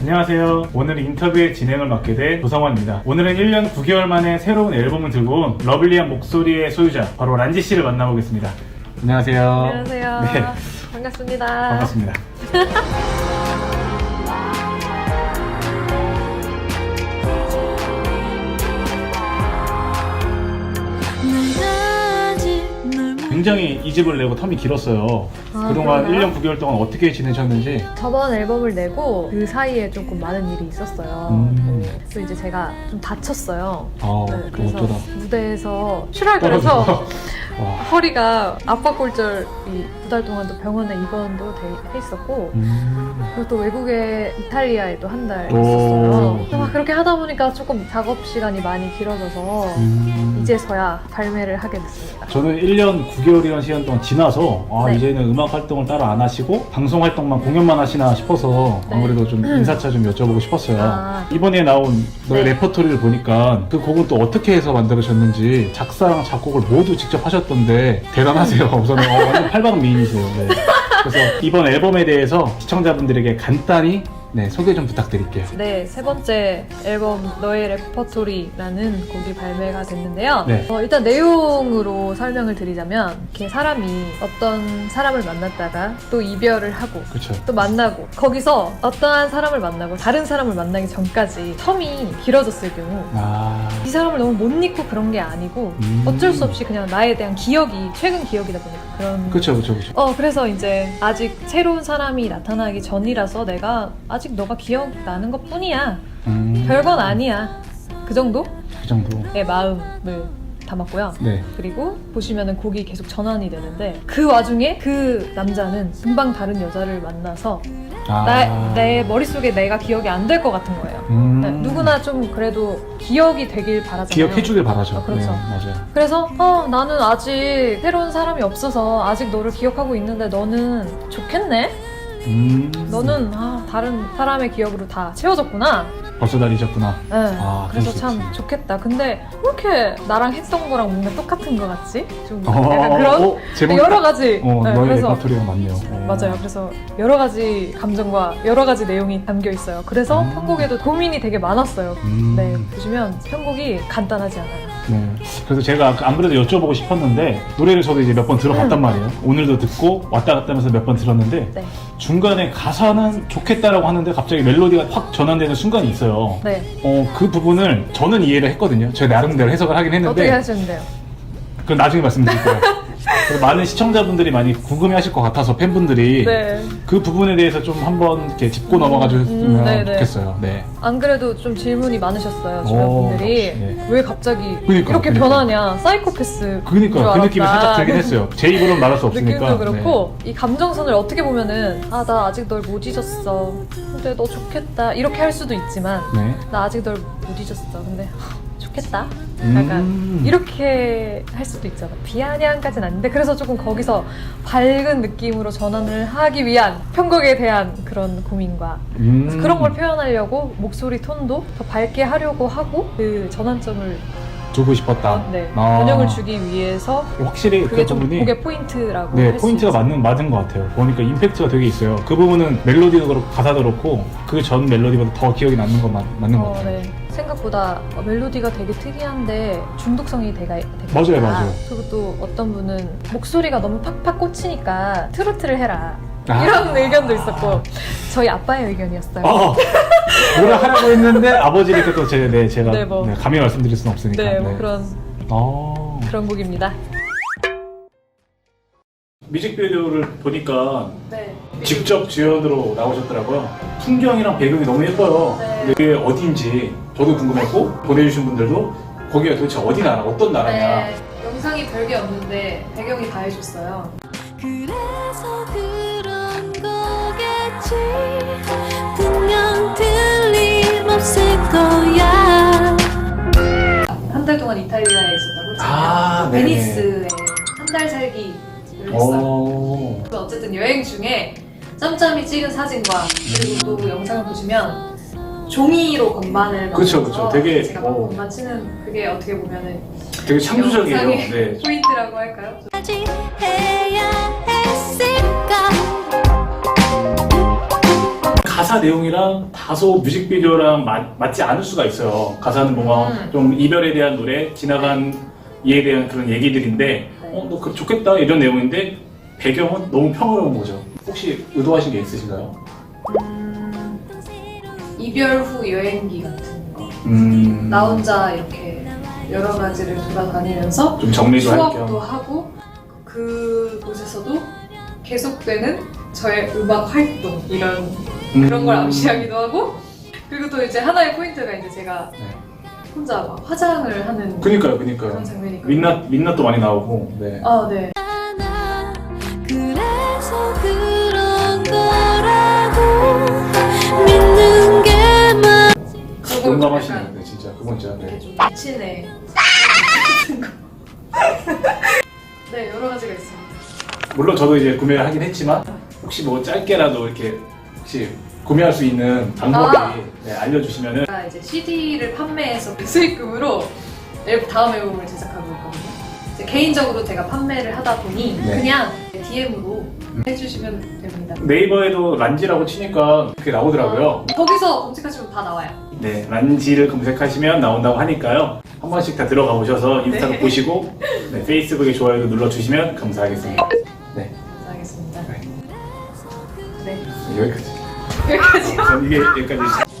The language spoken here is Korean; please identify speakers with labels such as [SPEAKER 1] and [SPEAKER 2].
[SPEAKER 1] 안녕하세요. 오늘 인터뷰의 진행을 맡게 된 조성원입니다. 오늘은 1년 9개월 만에 새로운 앨범을 들고 온 러블리한 목소리의 소유자 바로 란지 씨를 만나보겠습니다. 안녕하세요.
[SPEAKER 2] 안녕하세요.
[SPEAKER 1] 네,
[SPEAKER 2] 반갑습니다.
[SPEAKER 1] 반갑습니다. 굉장히 이 집을 내고 텀이 길었어요.
[SPEAKER 2] 아,
[SPEAKER 1] 그동안
[SPEAKER 2] 그런가요?
[SPEAKER 1] 1년 9개월 동안 어떻게 지내셨는지.
[SPEAKER 2] 저번 앨범을 내고 그 사이에 조금 많은 일이 있었어요.
[SPEAKER 1] 음.
[SPEAKER 2] 또 이제 제가 좀 다쳤어요.
[SPEAKER 1] 아,
[SPEAKER 2] 네,
[SPEAKER 1] 그럼
[SPEAKER 2] 그래서
[SPEAKER 1] 어쩌다.
[SPEAKER 2] 무대에서 출혈그래서
[SPEAKER 1] 떨어져서. 와.
[SPEAKER 2] 허리가 압박골절이 두 달 동안 또 병원에 입원도 돼 있었고
[SPEAKER 1] 음.
[SPEAKER 2] 그리고 또 외국에 이탈리아에 또한달
[SPEAKER 1] 오.
[SPEAKER 2] 있었어요. 그래서 막 그렇게 하다 보니까 조금 작업 시간이 많이 길어져서
[SPEAKER 1] 음.
[SPEAKER 2] 이제서야 발매를 하게 됐습니다.
[SPEAKER 1] 저는 1년 9개월이라는 시간 동안 지나서 아
[SPEAKER 2] 네.
[SPEAKER 1] 이제는 음악 활동을 따로 안 하시고 방송 활동만 공연만 하시나 싶어서
[SPEAKER 2] 네.
[SPEAKER 1] 아무래도 좀 인사차 좀 여쭤보고 싶었어요.
[SPEAKER 2] 아.
[SPEAKER 1] 이번에 나온 너의
[SPEAKER 2] 네.
[SPEAKER 1] 레퍼토리를 보니까 그 곡은 또 어떻게 해서 만들으셨는지 작사랑 작곡을 모두 직접 하셨던데 대단하세요. 우선은 어, 완전 팔방 미인 이세요. 네. 그래서 이번 앨범에 대해서 시청자분들에게 간단히 네, 소개 좀 부탁드릴게요.
[SPEAKER 2] 네, 세 번째 앨범 너의 레퍼토리라는 곡이 발매가 됐는데요.
[SPEAKER 1] 네.
[SPEAKER 2] 어, 일단 내용으로 설명을 드리자면 이렇게 사람이 어떤 사람을 만났다가 또 이별을 하고
[SPEAKER 1] 그렇죠.
[SPEAKER 2] 또 만나고 거기서 어떠한 사람을 만나고 다른 사람을 만나기 전까지 텀이 길어졌을 경우
[SPEAKER 1] 아,
[SPEAKER 2] 이 사람을 너무 못 잊고 그런 게 아니고
[SPEAKER 1] 음.
[SPEAKER 2] 어쩔 수 없이 그냥 나에 대한 기억이 최근 기억이다 보니까 그런
[SPEAKER 1] 그렇죠, 그렇죠, 그렇죠.
[SPEAKER 2] 어 그래서 이제 아직 새로운 사람이 나타나기 전이라서 내가 아직 너가 기억나는 것 뿐이야
[SPEAKER 1] 음.
[SPEAKER 2] 별건 아니야 그 정도의
[SPEAKER 1] 그 정도.
[SPEAKER 2] 마음을 담았고요
[SPEAKER 1] 네.
[SPEAKER 2] 그리고 보시면은 곡이 계속 전환이 되는데 그 와중에 그 남자는 금방 다른 여자를 만나서
[SPEAKER 1] 아.
[SPEAKER 2] 나, 내 머릿속에 내가 기억이 안 될 것 같은 거예요
[SPEAKER 1] 음.
[SPEAKER 2] 네, 누구나 좀 그래도 기억이 되길 바라잖아요
[SPEAKER 1] 기억해주길 바라죠.
[SPEAKER 2] 아, 그렇죠.
[SPEAKER 1] 네, 맞아요.
[SPEAKER 2] 그래서 어, 나는 아직 새로운 사람이 없어서 아직 너를 기억하고 있는데 너는 좋겠네?
[SPEAKER 1] 음.
[SPEAKER 2] 너는 아, 다른 사람의 기억으로 다 채워졌구나.
[SPEAKER 1] 벌써 날 잊었구나.
[SPEAKER 2] 네.
[SPEAKER 1] 아,
[SPEAKER 2] 그래서
[SPEAKER 1] 그럴
[SPEAKER 2] 수참
[SPEAKER 1] 있지.
[SPEAKER 2] 좋겠다. 근데 왜 이렇게 나랑 했던 거랑 뭔가 똑같은 것 같지? 좀
[SPEAKER 1] 어,
[SPEAKER 2] 약간 그런
[SPEAKER 1] 어, 제목이
[SPEAKER 2] 여러
[SPEAKER 1] 딱-
[SPEAKER 2] 가지.
[SPEAKER 1] 어,
[SPEAKER 2] 네,
[SPEAKER 1] 너의
[SPEAKER 2] 그래서
[SPEAKER 1] 레퍼토리가 맞네요. 어.
[SPEAKER 2] 맞아요. 그래서 여러 가지 감정과 여러 가지 내용이 담겨 있어요. 그래서
[SPEAKER 1] 음.
[SPEAKER 2] 편곡에도 고민이 되게 많았어요.
[SPEAKER 1] 음.
[SPEAKER 2] 네, 보시면 편곡이 간단하지 않아요.
[SPEAKER 1] 네. 그래서 제가 안 그래도 여쭤보고 싶었는데 노래를 저도 이제 몇 번 들어봤단 말이에요. 오늘도 듣고 왔다 갔다 하면서 몇 번 들었는데
[SPEAKER 2] 네.
[SPEAKER 1] 중간에 가사는 좋겠다라고 하는데 갑자기 멜로디가 확 전환되는 순간이 있어요.
[SPEAKER 2] 네.
[SPEAKER 1] 어, 그 부분을 저는 이해를 했거든요. 제 나름대로 해석을 하긴
[SPEAKER 2] 어떻게
[SPEAKER 1] 했는데
[SPEAKER 2] 하셨는데요?
[SPEAKER 1] 그건 나중에 말씀드릴게요. 그래서 많은 시청자분들이 많이 궁금해하실 것 같아서 팬분들이
[SPEAKER 2] 네.
[SPEAKER 1] 그 부분에 대해서 좀 한번 이렇게 짚고 넘어가 주셨으면
[SPEAKER 2] 음, 네네.
[SPEAKER 1] 좋겠어요. 네.
[SPEAKER 2] 안 그래도 좀 질문이 많으셨어요 주변
[SPEAKER 1] 오,
[SPEAKER 2] 분들이
[SPEAKER 1] 역시, 네.
[SPEAKER 2] 왜 갑자기
[SPEAKER 1] 그니까,
[SPEAKER 2] 이렇게
[SPEAKER 1] 그니까.
[SPEAKER 2] 변하냐 사이코패스
[SPEAKER 1] 그니까 그 느낌이 살짝 들긴 했어요. 제 입으로는 말할 수 없으니까.
[SPEAKER 2] 느낌도 그렇고 이 감정선을 어떻게 보면은 아 나 아직 널 못 잊었어 근데 너 좋겠다 이렇게 할 수도 있지만
[SPEAKER 1] 네. 네.
[SPEAKER 2] 나 아직 널 못 잊었어 근데 하, 좋겠다
[SPEAKER 1] 음.
[SPEAKER 2] 약간 이렇게 할 수도 있잖아 비아냥까지는 아닌데 그래서 조금 거기서 밝은 느낌으로 전환을 하기 위한 편곡에 대한 그런 고민과
[SPEAKER 1] 음.
[SPEAKER 2] 그래서 그런 걸 표현하려고 목소리 톤도 더 밝게 하려고 하고 그 전환점을
[SPEAKER 1] 주고 싶었다.
[SPEAKER 2] 네,
[SPEAKER 1] 아.
[SPEAKER 2] 변형을 주기 위해서
[SPEAKER 1] 확실히
[SPEAKER 2] 그게
[SPEAKER 1] 그
[SPEAKER 2] 좀
[SPEAKER 1] 부분이
[SPEAKER 2] 곡의 포인트라고
[SPEAKER 1] 네
[SPEAKER 2] 할수
[SPEAKER 1] 포인트가
[SPEAKER 2] 있어요.
[SPEAKER 1] 맞는 맞은 것 같아요. 보니까 임팩트가 되게 있어요. 그 부분은 멜로디도 그렇고 가사도 그렇고 그 전 멜로디보다 더 기억이 남는 건 맞, 맞는 것
[SPEAKER 2] 어,
[SPEAKER 1] 같아요.
[SPEAKER 2] 네. 생각보다 어, 멜로디가 되게 특이한데 중독성이 되게, 되게
[SPEAKER 1] 맞아요,
[SPEAKER 2] 있다.
[SPEAKER 1] 맞아요.
[SPEAKER 2] 그리고 또 어떤 분은 목소리가 너무 팍팍 꽂히니까 트로트를 해라
[SPEAKER 1] 아.
[SPEAKER 2] 이런 의견도 있었고 저희 아빠의 의견이었어요.
[SPEAKER 1] 어, 뭐라 하라고 했는데 아버지니까 또 제, 네, 제가
[SPEAKER 2] 네, 뭐.
[SPEAKER 1] 네, 감히 말씀드릴 수는 없으니까.
[SPEAKER 2] 네, 뭐 그런
[SPEAKER 1] 어.
[SPEAKER 2] 그런 곡입니다.
[SPEAKER 1] 뮤직비디오를 보니까
[SPEAKER 2] 네.
[SPEAKER 1] 직접 주연으로 나오셨더라고요. 풍경이랑 배경이 너무 예뻐요.
[SPEAKER 2] 네.
[SPEAKER 1] 그게 어디인지 저도 궁금했고 보내주신 분들도 거기가 도대체 어디 나라, 어떤 나라냐.
[SPEAKER 2] 네. 영상이 별게 없는데 배경이 다 해줬어요.
[SPEAKER 3] 그래서 그런 거겠지 분명 틀림없을 거야
[SPEAKER 2] 한 달 동안 이탈리아에 있었다고. 아,
[SPEAKER 1] 네네.
[SPEAKER 2] 베니스에 한 달 살기를 했어요.
[SPEAKER 1] 어.
[SPEAKER 2] 어쨌든 여행 중에 짬짬이 찍은 사진과 그리고 또 영상을 보시면 종이로 건반을
[SPEAKER 1] 그쵸,
[SPEAKER 2] 만들어서
[SPEAKER 1] 그쵸. 되게,
[SPEAKER 2] 제가 막
[SPEAKER 1] 어.
[SPEAKER 2] 건반 치는 그게 어떻게 보면은
[SPEAKER 1] 되게 창조적이에요. 네.
[SPEAKER 2] 포인트라고 할까요?
[SPEAKER 3] 까지 해야 했을까
[SPEAKER 1] 가사 내용이랑 다소 뮤직비디오랑 맞, 맞지 않을 수가 있어요. 가사는 뭔가
[SPEAKER 2] 음.
[SPEAKER 1] 좀 이별에 대한 노래, 지나간 이에 대한 그런 얘기들인데, 어, 너 그, 좋겠다 이런 내용인데 배경은 너무 평화로운 거죠. 혹시 의도하신 게 있으신가요?
[SPEAKER 2] 음, 이별 후 여행기 같은 거.
[SPEAKER 1] 음,
[SPEAKER 2] 나 혼자 이렇게 여러 가지를 돌아다니면서
[SPEAKER 1] 좀 정리도 할
[SPEAKER 2] 추억도
[SPEAKER 1] 겸.
[SPEAKER 2] 하고 그곳에서도 계속되는 저의 음악 활동 이런 그런
[SPEAKER 1] 음.
[SPEAKER 2] 걸 암시하기도 하고 그리고 또 이제 하나의 포인트가 이제 제가
[SPEAKER 1] 네.
[SPEAKER 2] 혼자 막 화장을 하는
[SPEAKER 1] 그니까요, 그니까요.
[SPEAKER 2] 그런 장면이 있거든요.
[SPEAKER 1] 민낯, 민낯도 많이 나오고, 네.
[SPEAKER 2] 아, 네. 약간
[SPEAKER 1] 네, 진짜. 그건 진짜.
[SPEAKER 2] 이렇게
[SPEAKER 1] 네.
[SPEAKER 2] 좀 미친애 같은 거. 네, 여러 가지가 있습니다.
[SPEAKER 1] 물론 저도 이제 구매를 하긴 했지만, 혹시 뭐 짧게라도 이렇게, 혹시 구매할 수 있는 방법이
[SPEAKER 2] 아.
[SPEAKER 1] 네, 알려주시면은,
[SPEAKER 2] 제가 이제 CD를 판매해서 그 수익금으로 앨범, 다음 앨범을 제작하고 있거든요. 이제 개인적으로 제가 판매를 하다 보니
[SPEAKER 1] 네.
[SPEAKER 2] 그냥 DM으로 해주시면 됩니다.
[SPEAKER 1] 네이버에도 란지라고 치니까 그렇게 나오더라고요.
[SPEAKER 2] 거기서 검색하시면 다 나와요.
[SPEAKER 1] 네, 란지를 검색하시면 나온다고 하니까요. 한 번씩 다 들어가 보셔서 인스타도
[SPEAKER 2] 네.
[SPEAKER 1] 보시고, 네, 페이스북에 좋아요도 눌러주시면 감사하겠습니다. 네,
[SPEAKER 2] 감사하겠습니다.
[SPEAKER 1] 네.
[SPEAKER 2] 네.
[SPEAKER 1] 여기까지.
[SPEAKER 2] 여기까지요.
[SPEAKER 1] 전 이게 여기까지.